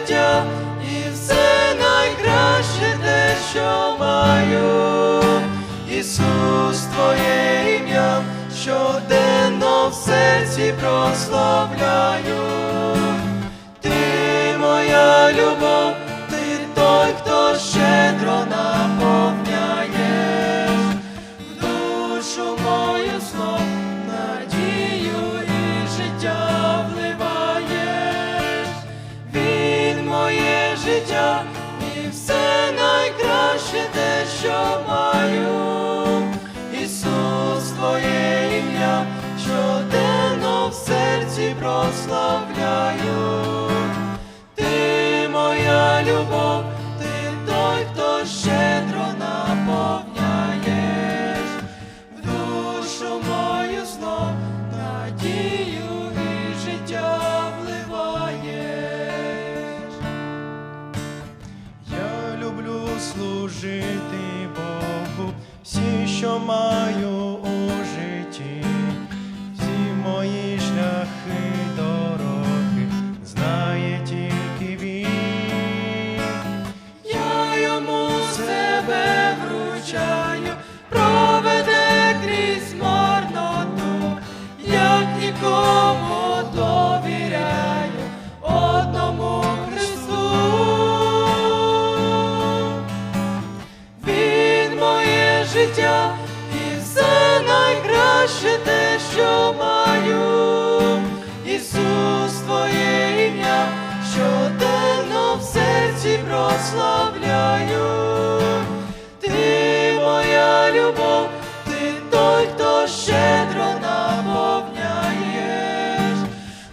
життя і все найкраще те, що маю. Ісус, Твоє ім'я, щоденно в серці прославляю. Ти моя любов, серці прославляю. Ти моя любов, ти той, хто щедро наповняєш в душу мою знов надію і життя вливаєш. Я люблю служити Богу, всі, що маю що маю. Ісус, Твоє ім'я, щоденно в серці прославляю. Ти моя любов, ти той, хто щедро наповняєш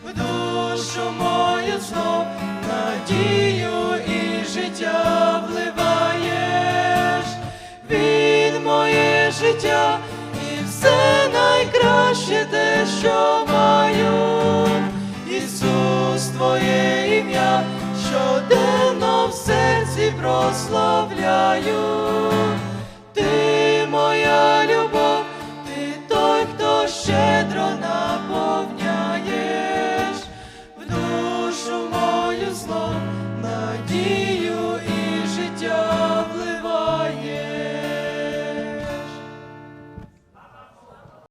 в душу мою знов надію найкраще те, що маю. Ісус, Твоє ім'я, щоденно в серці прославляю.